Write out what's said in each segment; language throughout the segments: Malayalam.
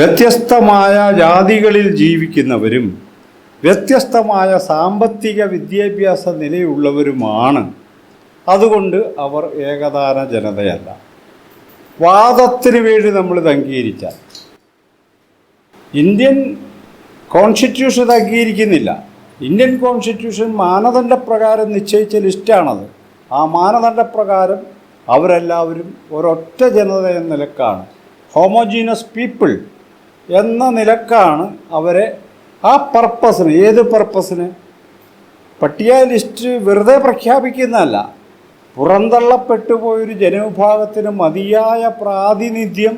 വ്യത്യസ്തമായ ജാതികളിൽ ജീവിക്കുന്നവരും വ്യത്യസ്തമായ സാമ്പത്തിക വിദ്യാഭ്യാസ നിലയുള്ളവരുമാണ്. അതുകൊണ്ട് അവർ ഏകദാന ജനതയല്ല. വാദത്തിന് വേണ്ടി നമ്മൾ ഇത് അംഗീകരിച്ചാൽ. ഇന്ത്യൻ കോൺസ്റ്റിറ്റ്യൂഷൻ ഇത് അംഗീകരിക്കുന്നില്ല. ഇന്ത്യൻ കോൺസ്റ്റിറ്റ്യൂഷൻ മാനദണ്ഡപ്രകാരം നിശ്ചയിച്ച ലിസ്റ്റാണത്. ആ മാനദണ്ഡപ്രകാരം അവരെല്ലാവരും ഒരൊറ്റ ജനത എന്ന നിലക്കാണ്. ഹോമോജീനസ് പീപ്പിൾ എന്ന നിലക്കാണ് അവരെ ആ പർപ്പസിന് ഏത് പർപ്പസിന് പട്ടിക ലിസ്റ്റ് വെറുതെ പ്രഖ്യാപിക്കുന്നതല്ല. പുറന്തള്ളപ്പെട്ടു പോയൊരു ജനവിഭാഗത്തിന് മതിയായ പ്രാതിനിധ്യം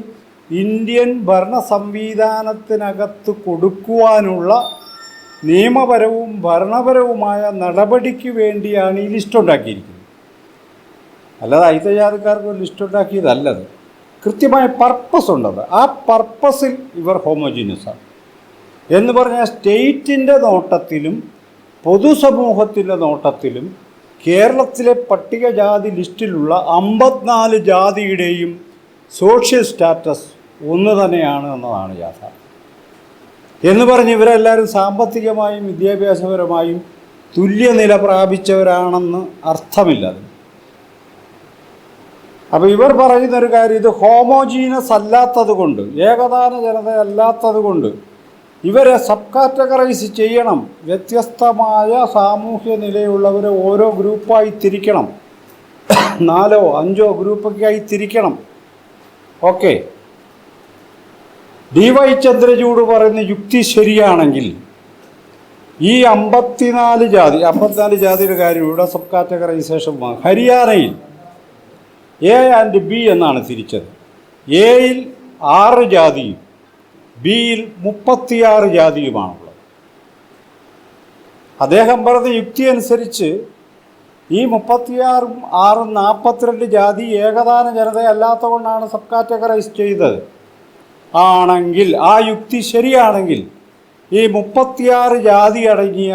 ഇന്ത്യൻ ഭരണ സംവിധാനത്തിനകത്ത് കൊടുക്കുവാനുള്ള നിയമപരവും ഭരണപരവുമായ നടപടിക്ക് വേണ്ടിയാണ് ഈ ലിസ്റ്റ് ഉണ്ടാക്കിയിരിക്കുന്നത്. അല്ലാതെ അയിത്തജാതിക്കാർക്ക് ലിസ്റ്റ് ഉണ്ടാക്കിയതല്ലത്. കൃത്യമായ പർപ്പസ് ഉണ്ടത്. ആ പർപ്പസിൽ ഇവർ ഹോമോജീനിയസ് ആണ്. എന്ന് പറഞ്ഞാൽ സ്റ്റേറ്റിന്റെ നോട്ടത്തിലും പൊതുസമൂഹത്തിന്റെ നോട്ടത്തിലും കേരളത്തിലെ പട്ടികജാതി ലിസ്റ്റിലുള്ള അമ്പത്തിനാല് ജാതിയുടെയും സോഷ്യൽ സ്റ്റാറ്റസ് ഒന്ന് തന്നെയാണ് എന്നതാണ് യാഥാർത്ഥ്യം. എന്ന് പറഞ്ഞ് ഇവരെല്ലാവരും സാമ്പത്തികമായും വിദ്യാഭ്യാസപരമായും തുല്യനില പ്രാപിച്ചവരാണെന്ന് അർത്ഥമില്ല അപ്പോൾ ഇവർ പറയുന്ന ഒരു കാര്യം ഇത് ഹോമോജീനസ് അല്ലാത്തത് കൊണ്ട് ഏകദാന ജനത അല്ലാത്തത് കൊണ്ട് ഇവരെ സബ് കാറ്റഗറൈസ് ചെയ്യണം. വ്യത്യസ്തമായ സാമൂഹ്യ നിലയുള്ളവരെ ഓരോ ഗ്രൂപ്പായി തിരിക്കണം. നാലോ അഞ്ചോ ഗ്രൂപ്പൊക്കെയായി തിരിക്കണം. ഓക്കെ. ഡി വൈ ചന്ദ്രചൂഡ് പറയുന്ന യുക്തി ശരിയാണെങ്കിൽ ഈ അമ്പത്തിനാല് ജാതി അമ്പത്തിനാല് ജാതിയുടെ കാര്യം ഇവിടെ സബ് കാറ്റഗറൈസേഷൻ ഹരിയാനയിൽ എ ആൻഡ് ബി എന്നാണ് തിരിച്ചത്. എയിൽ ആറ് ജാതിയും ബിയിൽ മുപ്പത്തിയാറ് ജാതിയുമാണുള്ളത്. അദ്ദേഹം പറഞ്ഞ യുക്തി അനുസരിച്ച് ഈ മുപ്പത്തിയാറും ആറും നാൽപ്പത്തിരണ്ട് ജാതി ഏകദാന ജനതയല്ലാത്ത കൊണ്ടാണ് സബ് കാറ്റഗറൈസ് ചെയ്തത്. ആണെങ്കിൽ ആ യുക്തി ശരിയാണെങ്കിൽ ഈ മുപ്പത്തിയാറ് ജാതി അടങ്ങിയ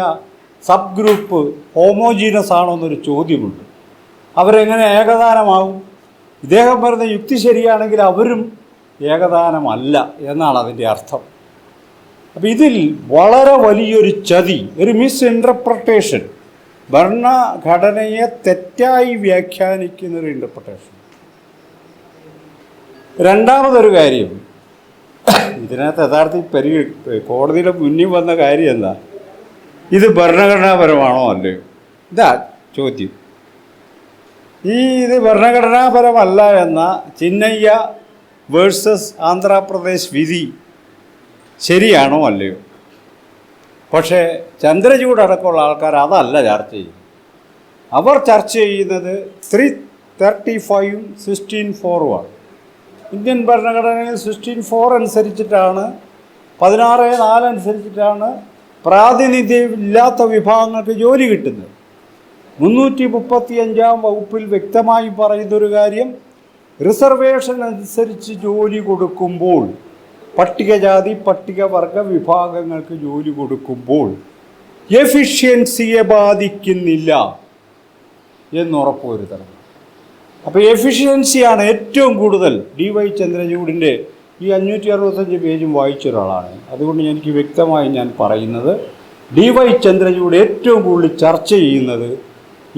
സബ് ഗ്രൂപ്പ് ഹോമോജീനസ് ആണോ എന്നൊരു ചോദ്യമുണ്ട്. അവരെങ്ങനെ ഏകദാനമാവും? ഇദ്ദേഹം പറയുന്ന യുക്തി ശരിയാണെങ്കിൽ അവരും ഏകദാനമല്ല എന്നാണ് അതിന്റെ അർത്ഥം. അപ്പോൾ ഇതിൽ വളരെ വലിയൊരു ചതി ഒരു മിസ് ഇന്റർപ്രട്ടേഷൻ ഭരണഘടനയെ തെറ്റായി വ്യാഖ്യാനിക്കുന്ന ഒരു ഇന്റർപ്രട്ടേഷൻ രണ്ടാമതൊരു കാര്യം ഇതിനകത്ത് യഥാർത്ഥത്തിൽ പരി കോടതിയുടെ മുന്നിൽ വന്ന കാര്യം എന്താ? ഇത് ഭരണഘടനാപരമാണോ അല്ലയോ ഇതാ ചോദ്യം. ഈ ഇത് ഭരണഘടനാപരമല്ല എന്ന ചിന്നയ്യ വേഴ്സസ് ആന്ധ്രാപ്രദേശ് വിധി ശരിയാണോ അല്ലയോ? പക്ഷേ ചന്ദ്രചൂട് അടക്കമുള്ള ആൾക്കാർ അതല്ല ചർച്ച ചെയ്യുന്നത്. അവർ ചർച്ച ചെയ്യുന്നത് ത്രീ തേർട്ടി ഫൈവും സിക്സ്റ്റീൻ ഫോറുമാണ് ഇന്ത്യൻ ഭരണഘടനയിൽ സിക്സ്റ്റീൻ ഫോർ അനുസരിച്ചിട്ടാണ് പതിനാറ് നാലനുസരിച്ചിട്ടാണ് പ്രാതിനിധ്യം ഇല്ലാത്ത വിഭാഗങ്ങൾക്ക് ജോലി കിട്ടുന്നത്. മുന്നൂറ്റി മുപ്പത്തി അഞ്ചാം വകുപ്പിൽ വ്യക്തമായി പറയുന്നൊരു കാര്യം. റിസർവേഷൻ അനുസരിച്ച് ജോലി കൊടുക്കുമ്പോൾ പട്ടികജാതി പട്ടികവർഗ വിഭാഗങ്ങൾക്ക് ജോലി കൊടുക്കുമ്പോൾ എഫിഷ്യൻസിയെ ബാധിക്കുന്നില്ല എന്നുറപ്പുവരുത്തണം. അപ്പോൾ എഫിഷ്യൻസിയാണ് ഏറ്റവും കൂടുതൽ ഡി വൈ ചന്ദ്രചൂഡിന്റെ ഈ അഞ്ഞൂറ്റി അറുപത്തഞ്ച് പേജും വായിച്ച ഒരാളാണ് അതുകൊണ്ട് എനിക്ക് വ്യക്തമായി ഞാൻ പറയുന്നത് ഡി വൈ ചന്ദ്രചൂഡ് ഏറ്റവും കൂടുതൽ ചർച്ച ചെയ്യുന്നത്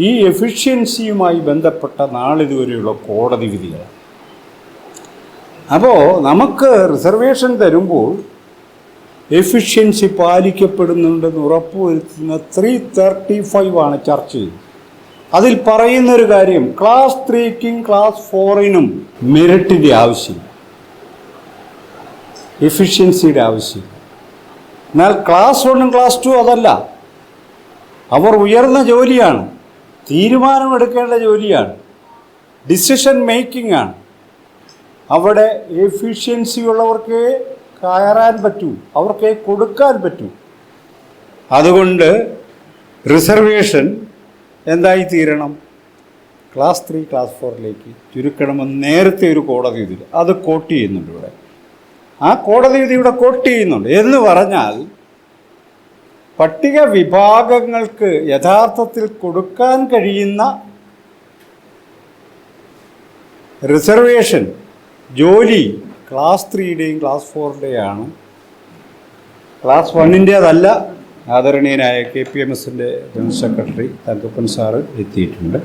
ഈ എഫിഷ്യൻസിയുമായി ബന്ധപ്പെട്ട നാളിതുവരെയുള്ള കോടതി വിധികളാണ് അപ്പോൾ നമുക്ക് റിസർവേഷൻ തരുമ്പോൾ എഫിഷ്യൻസി പാലിക്കപ്പെടുന്നുണ്ടെന്ന് ഉറപ്പുവരുത്തുന്ന ത്രീ തേർട്ടി ഫൈവ് ആണ് ചർച്ച ചെയ്യുന്നത്. അതിൽ പറയുന്നൊരു കാര്യം ക്ലാസ് ത്രീക്കും ക്ലാസ് ഫോറിനും മെറിറ്റിന്റെ ആവശ്യമില്ല. എഫിഷ്യൻസിയുടെ ആവശ്യം എന്നാൽ ക്ലാസ് വണ്ണും ക്ലാസ് ടു അതല്ല. അവർ ഉയർന്ന ജോലിയാണ്. തീരുമാനമെടുക്കേണ്ട ജോലിയാണ്. ഡിസിഷൻ മേക്കിംഗ് ആണ്. അവിടെ എഫിഷ്യൻസി ഉള്ളവർക്ക് കയറാൻ പറ്റൂ. അവർക്ക് കൊടുക്കാൻ പറ്റൂ. അതുകൊണ്ട് റിസർവേഷൻ എന്തായി തീരണം ക്ലാസ് ത്രീ ക്ലാസ് ഫോറിലേക്ക് ചുരുക്കണമെന്ന് നേരത്തെ ഒരു കോടതി വിധി അത് കോട്ട് ചെയ്യുന്നുണ്ട് ഇവിടെ. ആ കോടതി വിധി ഇവിടെ കോട്ട് ചെയ്യുന്നുണ്ട്. എന്ന് പറഞ്ഞാൽ പട്ടിക വിഭാഗങ്ങൾക്ക് യഥാർത്ഥത്തിൽ കൊടുക്കാൻ കഴിയുന്ന റിസർവേഷൻ ജോലി ക്ലാസ് ത്രീയുടെയും ക്ലാസ് ഫോറിന്റെയാണ് ക്ലാസ് വണ്ണിന്റേതല്ല ആദരണീയനായ കെ പി എം എസിന്റെ ജനറൽ സെക്രട്ടറി തങ്കപ്പൻ സാറ് എത്തിയിട്ടുണ്ട്.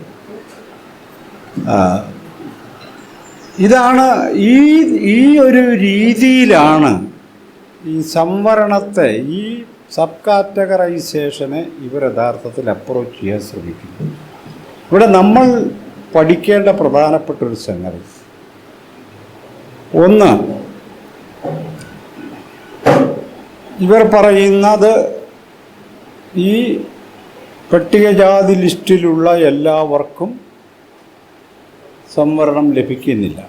ഇതാണ് ഈ ഈ ഒരു രീതിയിലാണ് ഈ സംവരണത്തെ ഈ സബ് കാറ്റഗറൈസേഷനെ ഇവർ യഥാർത്ഥത്തിൽ അപ്രോച്ച് ചെയ്യാൻ ശ്രമിക്കുന്നു. ഇവിടെ നമ്മൾ പഠിക്കേണ്ട പ്രധാനപ്പെട്ട ഒരു സംഗതി. ഒന്ന് ഇവർ പറയുന്നത് ഈ പട്ടികജാതി ലിസ്റ്റിലുള്ള എല്ലാവർക്കും സംവരണം ലഭിക്കുന്നില്ല.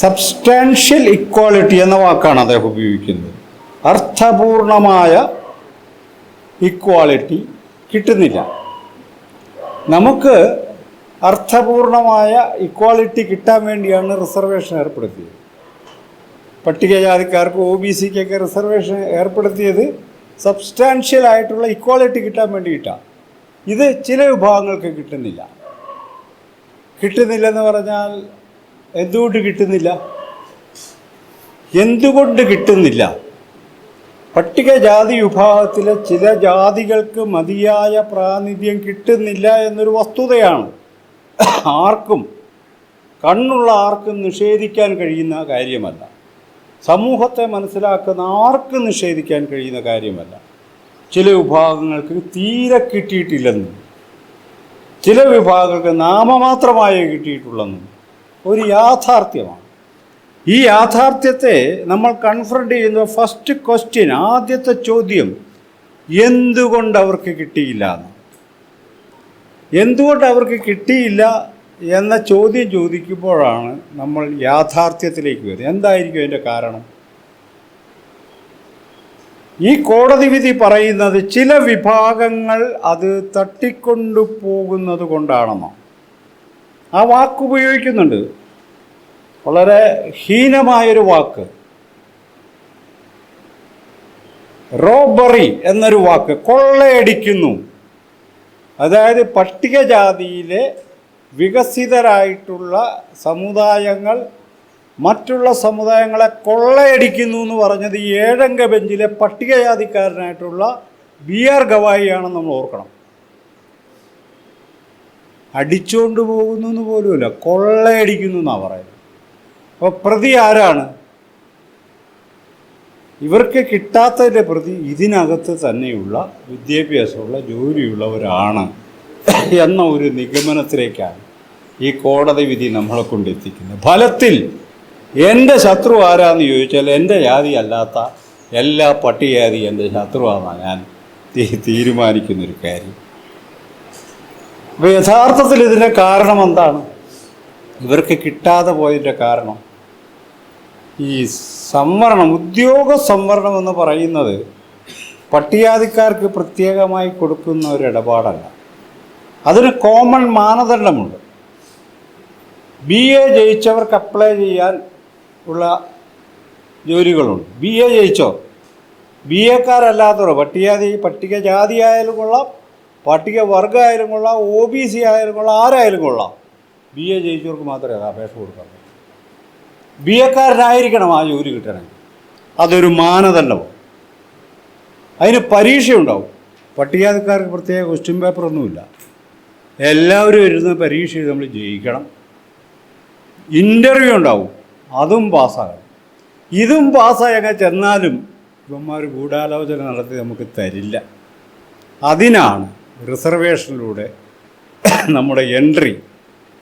സബ്സ്റ്റാൻഷ്യൽ ഇക്വാളിറ്റി എന്ന വാക്കാണ് അദ്ദേഹം ഉപയോഗിക്കുന്നത്. അർത്ഥപൂർണമായ ഇക്വാളിറ്റി കിട്ടുന്നില്ല. നമുക്ക് അർത്ഥപൂർണമായ ഇക്വാളിറ്റി കിട്ടാൻ വേണ്ടിയാണ് റിസർവേഷൻ ഏർപ്പെടുത്തിയത്. പട്ടികജാതിക്കാർക്ക് ഒ ബി സിക്കൊക്കെ റിസർവേഷൻ ഏർപ്പെടുത്തിയത് സബ്സ്റ്റാൻഷ്യൽ ആയിട്ടുള്ള ഇക്വാളിറ്റി കിട്ടാൻ വേണ്ടിയിട്ടാണ് ഇത് ചില വിഭാഗങ്ങൾക്ക് കിട്ടുന്നില്ല. കിട്ടുന്നില്ലെന്ന് പറഞ്ഞാൽ എന്തുകൊണ്ട് കിട്ടുന്നില്ല? എന്തുകൊണ്ട് കിട്ടുന്നില്ല? പട്ടികജാതി വിഭാഗത്തിലെ ചില ജാതികൾക്ക് മതിയായ പ്രാതിനിധ്യം കിട്ടുന്നില്ല എന്നൊരു വസ്തുതയാണ്. ആർക്കും കണ്ണുള്ള ആർക്കും നിഷേധിക്കാൻ കഴിയുന്ന കാര്യമല്ല. സമൂഹത്തെ മനസ്സിലാക്കുന്ന ആർക്കും നിഷേധിക്കാൻ കഴിയുന്ന കാര്യമല്ല. ചില വിഭാഗങ്ങൾക്ക് തീരെ കിട്ടിയിട്ടില്ലെന്നും ചില വിഭാഗങ്ങൾക്ക് നാമമാത്രമായേ കിട്ടിയിട്ടുള്ളെന്നും ഒരു യാഥാർത്ഥ്യമാണ്. ഈ യാഥാർത്ഥ്യത്തെ നമ്മൾ കൺഫ്രണ്ട് ചെയ്യുന്ന ഫസ്റ്റ് ക്വസ്റ്റ്യൻ ആദ്യത്തെ ചോദ്യം എന്തുകൊണ്ട് അവർക്ക് കിട്ടിയില്ല എന്തുകൊണ്ട് അവർക്ക് കിട്ടിയില്ല എന്ന ചോദ്യം ചോദിക്കുമ്പോഴാണ് നമ്മൾ യാഥാർത്ഥ്യത്തിലേക്ക് വരുന്നത്. എന്തായിരിക്കും അതിന്റെ കാരണം? ഈ കോടതി വിധി പറയുന്നത് ചില വിഭാഗങ്ങൾ അത് തട്ടിക്കൊണ്ടു പോകുന്നത് കൊണ്ടാണെന്നോ ആ വാക്ക് ഉപയോഗിക്കുന്നുണ്ട്. വളരെ ഹീനമായൊരു വാക്ക്. റോബറി എന്നൊരു വാക്ക് കൊള്ളയടിക്കുന്നു. അതായത് പട്ടികജാതിയിലെ വികസിതരായിട്ടുള്ള സമുദായങ്ങൾ മറ്റുള്ള സമുദായങ്ങളെ കൊള്ളയടിക്കുന്നു എന്ന് പറഞ്ഞത് ഏഴംഗ ബെഞ്ചിലെ പട്ടികജാതിക്കാരനായിട്ടുള്ള ബി ആർ ഗവായിയാണെന്ന് നമ്മൾ ഓർക്കണം. അടിച്ചുകൊണ്ട് പോകുന്നു എന്ന് പോലുമില്ല കൊള്ളയടിക്കുന്നു എന്നാണ് പറയുന്നത്. അപ്പോൾ പ്രതി ആരാണ്? ഇവർക്ക് കിട്ടാത്തതിന്റെ പ്രതി ഇതിനകത്ത് തന്നെയുള്ള വിദ്യാഭ്യാസമുള്ള ജോലിയുള്ളവരാണ് എന്ന ഒരു നിഗമനത്തിലേക്കാണ് ഈ കോടതി വിധി നമ്മളെ കൊണ്ടെത്തിക്കുന്നത്. ഫലത്തിൽ എന്റെ ശത്രു ആരാന്ന് ചോദിച്ചാൽ എന്റെ ജാതി അല്ലാത്ത എല്ലാ പട്ടികജാതി എന്റെ ശത്രുവാണെന്നാണ് ഞാൻ തീരുമാനിക്കുന്നൊരു കാര്യം. അപ്പോൾ യഥാർത്ഥത്തിൽ ഇതിന്റെ കാരണം എന്താണ്? ഇവർക്ക് കിട്ടാതെ പോയതിന്റെ കാരണം ഈ സംവരണം ഉദ്യോഗ സംവരണം എന്ന് പറയുന്നത് പട്ടികാതിക്കാർക്ക് പ്രത്യേകമായി കൊടുക്കുന്ന ഒരു ഇടപാടല്ല. അതിന് കോമൺ മാനദണ്ഡമുണ്ട്. ബി എ ജയിച്ചവർക്ക് അപ്ലൈ ചെയ്യാൻ ഉള്ള ജോലികളുണ്ട്. ബി എ ജയിച്ചോ? ബി എക്കാരല്ലാത്തവർ പട്ടികജാതി പട്ടികജാതി ആയാലും കൊള്ളാം പട്ടിക വർഗമായാലും കൊള്ളാം ഒ ബി സി ആയാലും കൊള്ളാം ആരായാലും കൊള്ളാം. ബി എ ജയിച്ചവർക്ക് മാത്രമേ അപേക്ഷ കൊടുക്കാൻ ബി എക്കാരനായിരിക്കണം ആ ജോലി കിട്ടണമെങ്കിൽ അതൊരു മാനദണ്ഡമാണ് അതിന് പരീക്ഷയുണ്ടാവും. പട്ടികജാതിക്കാർക്ക് പ്രത്യേക ക്വസ്റ്റ്യൻ പേപ്പറൊന്നുമില്ല എല്ലാവരും എഴുതുന്ന പരീക്ഷ നമ്മൾ ജയിക്കണം. ഇന്റർവ്യൂ ഉണ്ടാവും. അതും പാസ്സാകണം. ഇതും പാസ്സായാൽ ചെന്നാലും ഇവന്മാർ ഗൂഢാലോചന നടത്തി നമുക്ക് തരില്ല. അതിനാണ് റിസർവേഷനിലൂടെ നമ്മുടെ എൻട്രി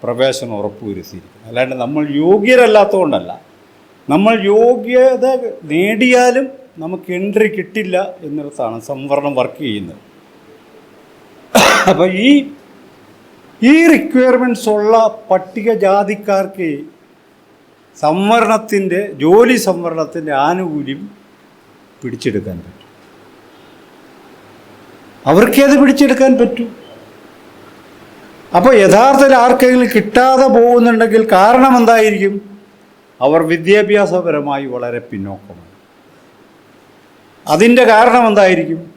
പ്രവേശനം ഉറപ്പുവരുത്തിയിരിക്കുന്നത് അല്ലാണ്ട് നമ്മൾ യോഗ്യരല്ലാത്തതുകൊണ്ടല്ല. നമ്മൾ യോഗ്യത നേടിയാലും നമുക്ക് എൻട്രി കിട്ടില്ല എന്നിടത്താണ് സംവരണം വർക്ക് ചെയ്യുന്നത്. അപ്പോൾ ഈ ഈ റിക്വയർമെന്റ്സ് ഉള്ള പട്ടികജാതിക്കാർക്ക് സംവരണത്തിന്റെ ജോലി സംവരണത്തിന്റെ ആനുകൂല്യം പിടിച്ചെടുക്കാൻ പറ്റും. അവർക്കേ അത് പിടിച്ചെടുക്കാൻ പറ്റും. അപ്പോൾ യഥാർത്ഥത്തിൽ ആർക്കെങ്കിലും കിട്ടാതെ പോകുന്നുണ്ടെങ്കിൽ കാരണം എന്തായിരിക്കും? അവർ വിദ്യാഭ്യാസപരമായി വളരെ പിന്നോക്കമാണ്. അതിന്റെ കാരണം എന്തായിരിക്കും?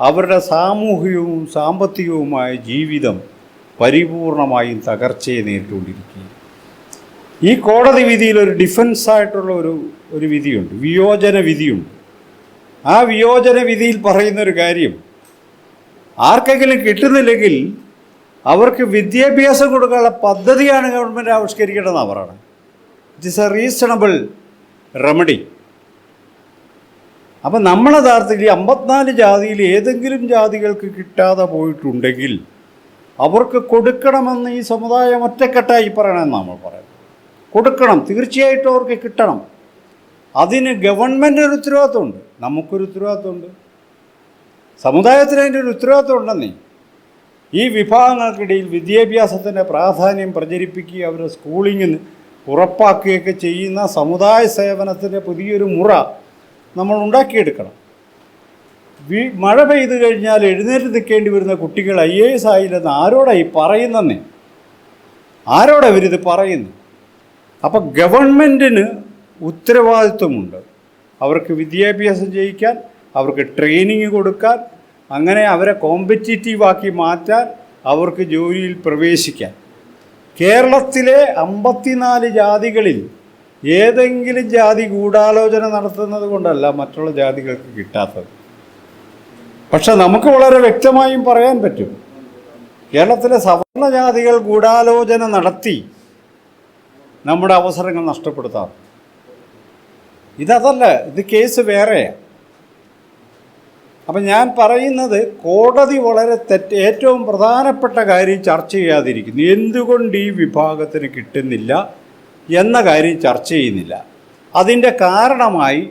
അവരുടെ സാമൂഹികവും സാമ്പത്തികവുമായ ജീവിതം പരിപൂർണമായും തകർച്ചയെ നേരിട്ടുകൊണ്ടിരിക്കുകയും ഈ കോടതി വിധിയിൽ ഒരു ഡിഫൻസ് ആയിട്ടുള്ള ഒരു ഒരു വിധിയുണ്ട്. വിയോജന വിധിയുണ്ട്. ആ വിയോജന വിധിയിൽ പറയുന്നൊരു കാര്യം ആർക്കെങ്കിലും കിട്ടുന്നില്ലെങ്കിൽ അവർക്ക് വിദ്യാഭ്യാസം കൊടുക്കാനുള്ള പദ്ധതിയാണ് ഗവൺമെന്റ് ആവിഷ്കരിക്കേണ്ടതെന്നാണ് പറയുന്നത് it is a reasonable remedy അപ്പം നമ്മളെ യഥാർത്ഥത്തിൽ അമ്പത്തിനാല് ജാതിയിൽ ഏതെങ്കിലും ജാതികൾക്ക് കിട്ടാതെ പോയിട്ടുണ്ടെങ്കിൽ അവർക്ക് കൊടുക്കണമെന്ന് ഈ സമുദായം ഒറ്റക്കെട്ടായി പറയണമെന്ന് നമ്മൾ പറയുന്നത് കൊടുക്കണം തീർച്ചയായിട്ടും അവർക്ക് കിട്ടണം. അതിന് ഗവൺമെന്റ് ഒരു ഉത്തരവാദിത്വമുണ്ട്. നമുക്കൊരു ഉത്തരവാദിത്വമുണ്ട്. സമുദായത്തിന് അതിന്റെ ഒരു ഉത്തരവാദിത്വം ഉണ്ടെന്നേ ഈ വിഭാഗങ്ങൾക്കിടയിൽ വിദ്യാഭ്യാസത്തിന്റെ പ്രാധാന്യം പ്രചരിപ്പിക്കുക അവരുടെ സ്കൂളിങ്ങിന് ഉറപ്പാക്കുകയൊക്കെ ചെയ്യുന്ന സമുദായ സേവനത്തിന്റെ പുതിയൊരു മുറ നമ്മൾ ഉണ്ടാക്കിയെടുക്കണം. വി മഴ പെയ്തു കഴിഞ്ഞാൽ എഴുന്നേറ്റ് നിൽക്കേണ്ടി വരുന്ന കുട്ടികൾ ഐ എ എസ് ആയില്ലെന്ന് ആരോടായി പറയുന്നന്നേ ആരോടാ ഇവരിത് പറയുന്നു അപ്പം ഗവൺമെന്റിന് ഉത്തരവാദിത്വമുണ്ട്. അവർക്ക് വിദ്യാഭ്യാസം ചെയ്യിക്കാൻ അവർക്ക് ട്രെയിനിങ് കൊടുക്കാൻ അങ്ങനെ അവരെ കോമ്പറ്റീറ്റീവ് ആക്കി മാറ്റാൻ അവർക്ക് ജോലിയിൽ പ്രവേശിക്കാൻ കേരളത്തിലെ അമ്പത്തിനാല് ജാതികളിൽ ഏതെങ്കിലും ജാതി ഗൂഢാലോചന നടത്തുന്നത് കൊണ്ടല്ല മറ്റുള്ള ജാതികൾക്ക് കിട്ടാത്തത്. പക്ഷെ നമുക്ക് വളരെ വ്യക്തമായും പറയാൻ പറ്റും. കേരളത്തിലെ സവർണ ജാതികൾ ഗൂഢാലോചന നടത്തി നമ്മുടെ അവസരങ്ങൾ നഷ്ടപ്പെടുത്താറ് ഇതല്ല ഇത് കേസ് വേറെയാണ് അപ്പം ഞാൻ പറയുന്നത് കോടതി വളരെ തെറ്റ് ഏറ്റവും പ്രധാനപ്പെട്ട കാര്യം ചർച്ച ചെയ്യാതിരിക്കുന്നു. എന്തുകൊണ്ട് ഈ വിഭാഗത്തിന് കിട്ടുന്നില്ല എന്ന കാര്യം ചർച്ച ചെയ്യുന്നില്ല. അതിന്റെ കാരണമായി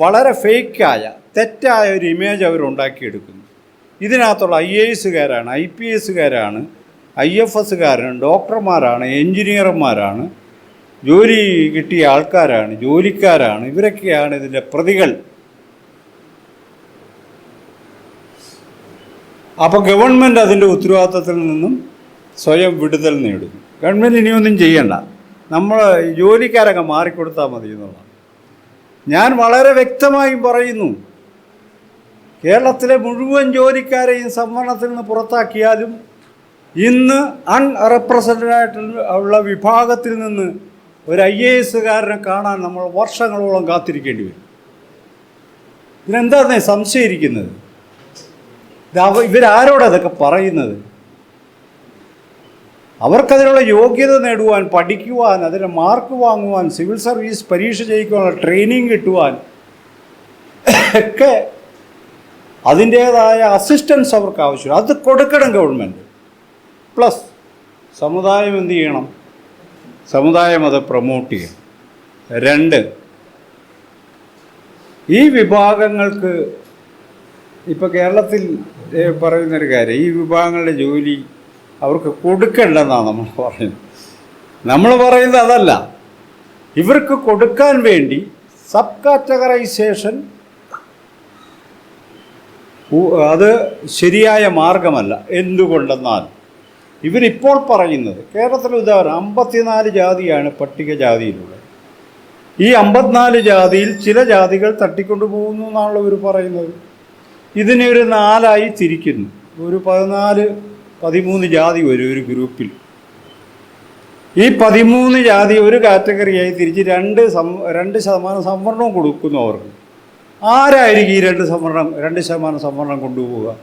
വളരെ ഫേക്കായ തെറ്റായ ഒരു ഇമേജ് അവരുണ്ടാക്കിയെടുക്കുന്നു ഇതിനകത്തുള്ള ഐ എ എസുകാരാണ് ഐ പി എസുകാരാണ് ഐ എഫ് എസുകാരാണ് ഡോക്ടർമാരാണ് എൻജിനീയർമാരാണ് ജോലി കിട്ടിയ ആൾക്കാരാണ് ജോലിക്കാരാണ് ഇവരൊക്കെയാണ് ഇതിന്റെ പ്രതികൾ. അപ്പോൾ ഗവൺമെന്റ് അതിന്റെ ഉത്തരവാദിത്തത്തിൽ നിന്നും സ്വയം വിടുതൽ നേടുന്നു ഗവൺമെന്റ് ഇനിയൊന്നും ചെയ്യണ്ട. നമ്മൾ ജോലിക്കാരൊക്കെ മാറിക്കൊടുത്താൽ മതി എന്നുള്ളതാണ്. ഞാൻ വളരെ വ്യക്തമായും പറയുന്നു. കേരളത്തിലെ മുഴുവൻ ജോലിക്കാരെയും സംവരണത്തിൽ നിന്ന് പുറത്താക്കിയാലും ഇന്ന് അൺറെപ്രസെന്റഡ് ആയിട്ടുള്ള വിഭാഗത്തിൽ നിന്ന് ഒരു ഐ എ എസുകാരനെ കാണാൻ നമ്മൾ വർഷങ്ങളോളം കാത്തിരിക്കേണ്ടി വരും. ഇതിനെന്താണ് സംശയിക്കുന്നത്? ഇത് അവ ഇവരാരോടാ ഇതൊക്കെ പറയുന്നത്? അവർക്കതിനുള്ള യോഗ്യത നേടുവാൻ പഠിക്കുവാൻ അതിന് മാർക്ക് വാങ്ങുവാൻ സിവിൽ സർവീസ് പരീക്ഷ ജയിക്കുവാനുള്ള ട്രെയിനിങ് കിട്ടുവാൻ ഒക്കെ അതിന്റേതായ അസിസ്റ്റൻസ് അവർക്ക് ആവശ്യമാണ്. അത് കൊടുക്കണം ഗവൺമെന്റ് പ്ലസ് സമുദായം എന്ത് ചെയ്യണം? സമുദായം അത് പ്രൊമോട്ട് ചെയ്യണം. രണ്ട് ഈ വിഭാഗങ്ങൾക്ക് ഇപ്പോൾ കേരളത്തിൽ പറയുന്നൊരു കാര്യം ഈ വിഭാഗങ്ങളുടെ ജോലി അവർക്ക് കൊടുക്കണ്ടെന്നാണ് നമ്മൾ പറയുന്നത്. നമ്മൾ പറയുന്നത് അതല്ല. ഇവർക്ക് കൊടുക്കാൻ വേണ്ടി സബ് കാറ്റഗറൈസേഷൻ അത് ശരിയായ മാർഗമല്ല. എന്തുകൊണ്ടെന്നാൽ ഇവരിപ്പോൾ പറയുന്നത് കേരളത്തിലെ ഉദാഹരണം അമ്പത്തിനാല് ജാതിയാണ് പട്ടികജാതിയിലുള്ളത് ഈ അമ്പത്തിനാല് ജാതിയിൽ ചില ജാതികൾ തട്ടിക്കൊണ്ടു പോകുന്നു എന്നാണല്ലോ ഇവർ പറയുന്നത്. ഇതിനെ ഒരു നാലായി തിരിക്കുന്നു. ഒരു പതിനാല് പതിമൂന്ന് ജാതി വരും ഒരു ഗ്രൂപ്പിൽ. ഈ പതിമൂന്ന് ജാതി ഒരു കാറ്റഗറിയായി തിരിച്ച് രണ്ട് സം രണ്ട് ശതമാനം സംവരണവും കൊടുക്കുന്നു അവർക്ക്. ആരായിരിക്കും ഈ രണ്ട് സംവരണം രണ്ട് ശതമാനം സംവരണം കൊണ്ടുപോവുക?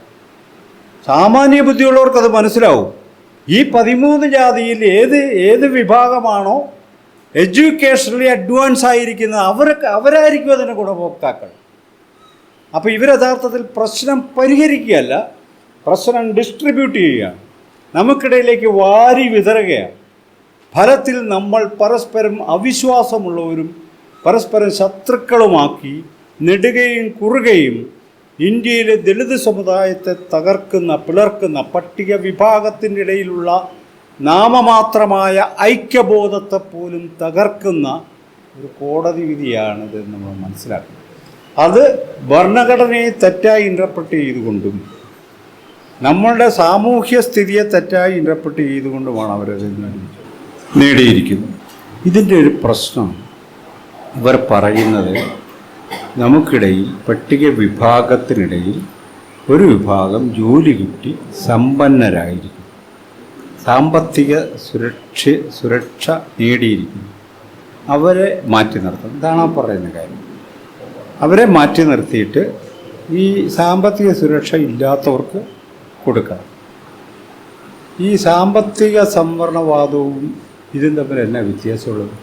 സാമാന്യ ബുദ്ധിയുള്ളവർക്ക് അത് മനസ്സിലാവും. ഈ പതിമൂന്ന് ജാതിയിൽ ഏത് ഏത് വിഭാഗമാണോ എഡ്യൂക്കേഷണലി അഡ്വാൻസ് ആയിരിക്കുന്നത് അവർക്ക് അവരായിരിക്കും അതിന്റെ ഗുണഭോക്താക്കൾ. അപ്പോൾ ഇവർ യഥാർത്ഥത്തിൽ പ്രശ്നം പരിഹരിക്കുകയല്ല പ്രശ്നം ഡിസ്ട്രിബ്യൂട്ട് ചെയ്യുകയാണ്. നമുക്കിടയിലേക്ക് വാരി വിതറുകയാണ്. ഫലത്തിൽ നമ്മൾ പരസ്പരം അവിശ്വാസമുള്ളവരും പരസ്പരം ശത്രുക്കളുമാക്കി നെടുകയും കുറുകയും ഇന്ത്യയിലെ ദളിത് സമുദായത്തെ തകർക്കുന്ന പിളർക്കുന്ന പട്ടിക വിഭാഗത്തിന്റെ ഇടയിലുള്ള നാമമാത്രമായ ഐക്യബോധത്തെ പോലും തകർക്കുന്ന ഒരു കോടതി വിധിയാണിത് നമ്മൾ മനസ്സിലാക്കുന്നത് അത് ഭരണഘടനയെ തെറ്റായി ഇന്റർപ്രറ്റ് ചെയ്തുകൊണ്ടും നമ്മളുടെ സാമൂഹ്യ സ്ഥിതിയെ തെറ്റായി ഇന്റർപ്രറ്റ് ചെയ്തുകൊണ്ടുമാണ് അവരത് നേടിയിരിക്കുന്നത്. ഇതിന്റെ ഒരു പ്രശ്നം ഇവർ പറയുന്നത് നമുക്കിടയിൽ പട്ടിക വിഭാഗത്തിനിടയിൽ ഒരു വിഭാഗം ജോലി കിട്ടി സമ്പന്നരായിരിക്കും സാമ്പത്തിക സുരക്ഷ സുരക്ഷ നേടിയിരിക്കുന്നു. അവരെ മാറ്റി നിർത്തണം. ഇതാണ് ആ പറയുന്ന കാര്യം. അവരെ മാറ്റി നിർത്തിയിട്ട് ഈ സാമ്പത്തിക സുരക്ഷ ഇല്ലാത്തവർക്ക് കൊടുക്കണം ഈ സാമ്പത്തിക സംവരണവാദവും ഇതും തമ്മിൽ എന്നാ വ്യത്യാസമുള്ളത്?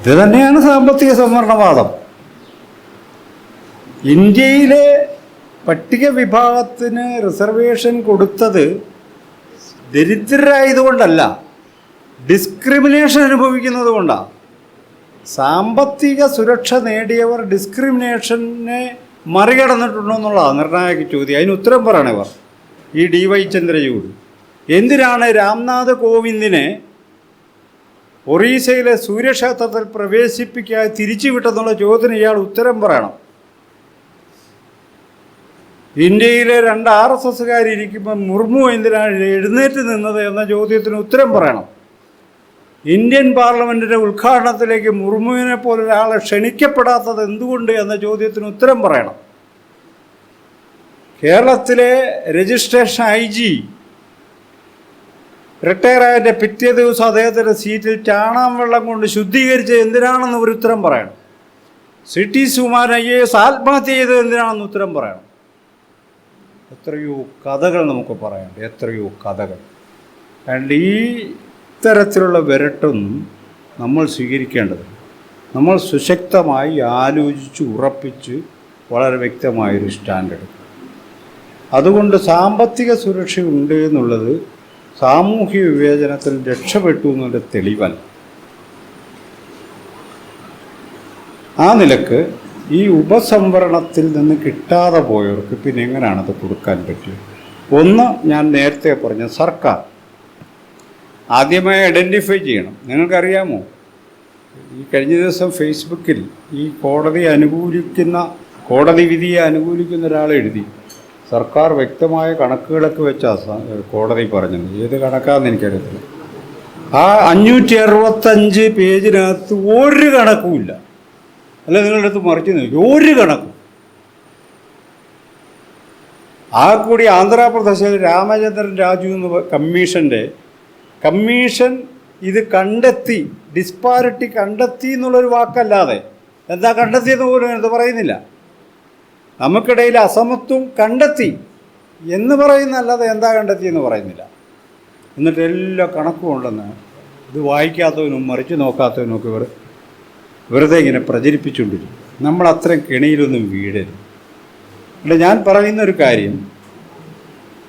ഇത് തന്നെയാണ് സാമ്പത്തിക സംവരണവാദം. ഇന്ത്യയിലെ പട്ടിക വിഭാഗത്തിന് റിസർവേഷൻ കൊടുത്തത് ദരിദ്രരായതുകൊണ്ടല്ല ഡിസ്ക്രിമിനേഷൻ അനുഭവിക്കുന്നത് കൊണ്ടാണ് സാമ്പത്തിക സുരക്ഷ നേടിയവർ ഡിസ്ക്രിമിനേഷനെ മറികടന്നിട്ടുണ്ടോ എന്നുള്ളതാണ് നിർണായക ചോദ്യം. അതിന് ഉത്തരം പറയണവർ ഈ ഡി വൈ ചന്ദ്രചൂഡ്. എന്തിനാണ് രാംനാഥ് കോവിന്ദിനെ ഒറീസയിലെ സൂര്യക്ഷേത്രത്തിൽ പ്രവേശിപ്പിക്കാതെ തിരിച്ചുവിട്ടെന്നുള്ള ചോദ്യത്തിന് ഇയാൾ ഉത്തരം പറയണം. ഇന്ത്യയിലെ രണ്ട് ആർ എസ് എസ്സുകാരിയ്ക്കുമ്പോൾ മുർമു എന്തിനാണ് എഴുന്നേറ്റ് നിന്നത് എന്ന ചോദ്യത്തിന് ഉത്തരം പറയണം. ഇന്ത്യൻ പാർലമെന്റിന്റെ ഉദ്ഘാടനത്തിലേക്ക് മുർമുവിനെ പോലെ ഒരാളെ ക്ഷണിക്കപ്പെടാത്തത് എന്തുകൊണ്ട് എന്ന ചോദ്യത്തിന് ഉത്തരം പറയണം. കേരളത്തിലെ രജിസ്ട്രേഷൻ ഐ ജി റിട്ടയർ ആയതിന്റെ പിറ്റേ ദിവസം അദ്ദേഹത്തിന്റെ സീറ്റിൽ ചാണാം വെള്ളം കൊണ്ട് ശുദ്ധീകരിച്ച് എന്തിനാണെന്ന് ഒരു ഉത്തരം പറയണം. C T Sumaran I A S ആത്മഹത്യ ചെയ്തത് എന്തിനാണെന്ന് ഉത്തരം പറയണം. എത്രയോ കഥകൾ നമുക്ക് പറയാം എത്രയോ കഥകൾ. ആൻഡ് ഈ ഇത്തരത്തിലുള്ള വിരട്ടൊന്നും നമ്മൾ സ്വീകരിക്കേണ്ടത് നമ്മൾ സുശക്തമായി ആലോചിച്ച് ഉറപ്പിച്ച് വളരെ വ്യക്തമായൊരു സ്റ്റാൻഡ് എടുക്കും അതുകൊണ്ട് സാമ്പത്തിക സുരക്ഷ ഉണ്ട് എന്നുള്ളത് സാമൂഹ്യ വിവേചനത്തിൽ രക്ഷപ്പെട്ടു എന്നുള്ള തെളിവല്ല. ആ നിലയ്ക്ക് ഈ ഉപസംവരണത്തിൽ നിന്ന് കിട്ടാതെ പോയവർക്ക് പിന്നെ എങ്ങനെയാണത് കൊടുക്കാൻ പറ്റുക ഒന്ന് ഞാൻ നേരത്തെ പറഞ്ഞ സർക്കാർ. ആദ്യമായി ഐഡന്റിഫൈ ചെയ്യണം. നിങ്ങൾക്കറിയാമോ? ഈ കഴിഞ്ഞ ദിവസം ഫേസ്ബുക്കിൽ ഈ കോടതി അനുകൂലിക്കുന്ന കോടതി വിധിയെ അനുകൂലിക്കുന്ന ഒരാൾ എഴുതി. സർക്കാർ വ്യക്തമായ കണക്കുകളൊക്കെ വെച്ചാ കോടതി പറഞ്ഞത്. ഏത് കണക്കാന്ന് എനിക്കറിയത്തില്ല. ആ അഞ്ഞൂറ്റി അറുപത്തഞ്ച് പേജിനകത്ത് ഒരു കണക്കുമില്ല അല്ല നിങ്ങളുടെ അടുത്ത് മറിച്ച് ഒരു കണക്കും. ആ കൂടി ആന്ധ്രാപ്രദേശിൽ രാമചന്ദ്രൻ രാജു എന്ന കമ്മീഷന്റെ കമ്മീഷൻ ഇത് കണ്ടെത്തി ഡിസ്പാരിറ്റി കണ്ടെത്തി എന്നുള്ളൊരു വാക്കല്ലാതെ. എന്താ കണ്ടെത്തിയെന്ന് പോലും ഇത് പറയുന്നില്ല. നമുക്കിടയിൽ അസമത്വം കണ്ടെത്തി എന്ന് പറയുന്നല്ലാതെ എന്താ കണ്ടെത്തിയെന്ന് പറയുന്നില്ല. എന്നിട്ട് എല്ലാ കണക്കും ഉണ്ടെന്ന് ഇത് വായിക്കാത്തവനും മറിച്ച് നോക്കാത്തവനും ഒക്കെ ഇവർ വെറുതെ ഇങ്ങനെ പ്രചരിപ്പിച്ചുകൊണ്ടിരിക്കും. നമ്മൾ അത്രയും കെണിയിലൊന്നും വീഴരുത്. അല്ല ഞാൻ പറയുന്നൊരു കാര്യം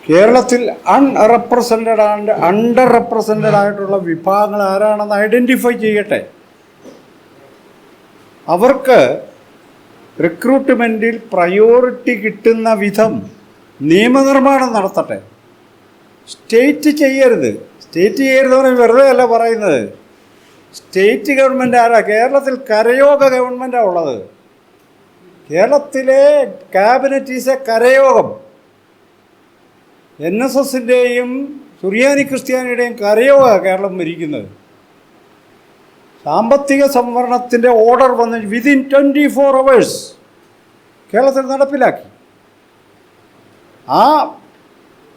കേരളത്തിൽ അൺറെപ്രസെന്റഡ് ആൻഡ് അണ്ടർ റെപ്രസെന്റഡ് ആയിട്ടുള്ള വിഭാഗങ്ങൾ ആരാണെന്ന് ഐഡന്റിഫൈ ചെയ്യട്ടെ. അവർക്ക് റിക്രൂട്ട്മെന്റിൽ പ്രയോറിറ്റി കിട്ടുന്ന വിധം നിയമനിർമ്മാണം നടത്തട്ടെ. സ്റ്റേറ്റ് ചെയ്യരുത്. സ്റ്റേറ്റ് ചെയ്യരുത് എന്ന് വെറുതെ അല്ല പറയുന്നത്. സ്റ്റേറ്റ് ഗവൺമെന്റ് ആരാ? കേരളത്തിൽ കരയോഗ ഗവൺമെന്റാണ് ഉള്ളത് കേരളത്തിലെ cabinet is a കരയോഗം. N S എസിന്റെയും സുറിയാനി ക്രിസ്ത്യാനിയുടെയും കരയോഗ കേരളം ഭരിക്കുന്നത്. സാമ്പത്തിക സംവരണത്തിന്റെ ഓർഡർ വന്ന് വിതിൻ ട്വന്റി ഫോർ അവേഴ്സ് കേരളത്തിൽ നടപ്പിലാക്കി. ആ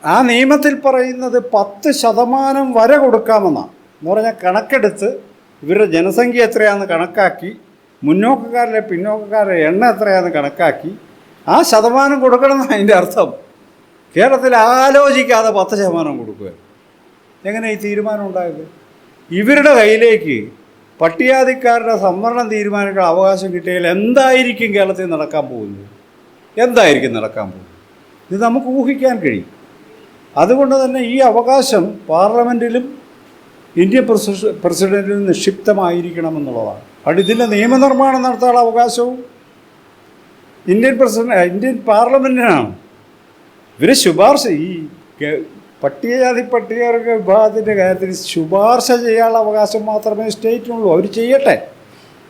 ആ നിയമത്തിൽ പറയുന്നത് പത്ത് ശതമാനം വരെ കൊടുക്കാമെന്നാണ് എന്ന് പറഞ്ഞാൽ കണക്കെടുത്ത് ഇവരുടെ ജനസംഖ്യ എത്രയാണെന്ന് കണക്കാക്കി മുന്നോക്കക്കാരിലെ പിന്നോക്കക്കാരുടെ എണ്ണ എത്രയാണെന്ന് കണക്കാക്കി ആ ശതമാനം കൊടുക്കണമെന്നാണ് അതിന്റെ അർത്ഥം. കേരളത്തിൽ ആലോചിക്കാതെ പത്ത് ശതമാനം കൊടുക്കുക എങ്ങനെ ഈ തീരുമാനം ഉണ്ടായത്? ഇവരുടെ കയ്യിലേക്ക് പട്ടികാതിക്കാരുടെ സംവരണം തീരുമാനിക്കാൻ അവകാശം കിട്ടിയാൽ എന്തായിരിക്കും കേരളത്തിൽ നടക്കാൻ പോകുന്നത്? എന്തായിരിക്കും നടക്കാൻ പോകുന്നത്? ഇത് നമുക്ക് ഊഹിക്കാൻ കഴിയും. അതുകൊണ്ട് തന്നെ ഈ അവകാശം പാർലമെന്റിലും ഇന്ത്യൻ പ്രസിഡ പ്രസിഡന്റിലും നിക്ഷിപ്തമായിരിക്കണമെന്നുള്ളതാണ് അവിടെ ഇതിന്റെ നിയമനിർമ്മാണം നടത്താനുള്ള അവകാശവും ഇന്ത്യൻ പ്രസിഡന്റ് ഇന്ത്യൻ പാർലമെന്റിനാണ് ഇവർ ശുപാർശ ഈ പട്ടികജാതി പട്ടികവർഗ വിഭാഗത്തിന്റെ കാര്യത്തിൽ ശുപാർശ ചെയ്യാനുള്ള അവകാശം മാത്രമേ സ്റ്റേറ്റിനുള്ളൂ. അവർ ചെയ്യട്ടെ.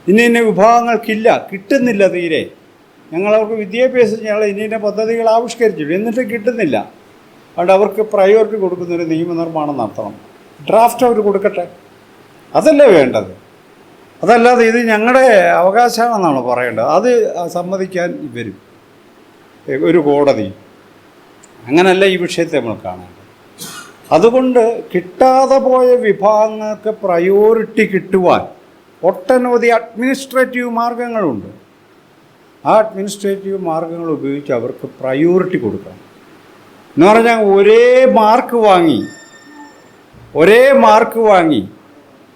ഇന്ന ഇന്ന വിഭാഗങ്ങൾക്കില്ല. കിട്ടുന്നില്ല തീരെ. ഞങ്ങളവർക്ക് വിദ്യാഭ്യാസം ഞങ്ങൾ ഇന്ന ഇന്ന പദ്ധതികൾ ആവിഷ്കരിച്ചു. എന്നിട്ട് കിട്ടുന്നില്ല. അതുകൊണ്ട് അവർക്ക് പ്രയോറിറ്റി കൊടുക്കുന്നൊരു നിയമനിർമ്മാണം നടത്തണം. ഡ്രാഫ്റ്റ് അവർ കൊടുക്കട്ടെ. അതല്ലേ വേണ്ടത്? അതല്ലാതെ ഇത് ഞങ്ങളുടെ അവകാശമാണെന്നാണ് പറയേണ്ടത്. അത് സമ്മതിക്കാൻ വരും ഒരു കോടതി. അങ്ങനല്ല ഈ വിഷയത്തെ നമ്മൾ കാണേണ്ടത്. അതുകൊണ്ട് കിട്ടാതെ പോയ വിഭാഗങ്ങൾക്ക് പ്രയോറിറ്റി കിട്ടുവാൻ ഒട്ടനവധി അഡ്മിനിസ്ട്രേറ്റീവ് മാർഗങ്ങളുണ്ട്. ആ അഡ്മിനിസ്ട്രേറ്റീവ് മാർഗങ്ങൾ ഉപയോഗിച്ച് അവർക്ക് പ്രയോറിറ്റി കൊടുക്കണം. എന്ന് പറഞ്ഞാൽ ഒരേ മാർക്ക് വാങ്ങി ഒരേ മാർക്ക് വാങ്ങി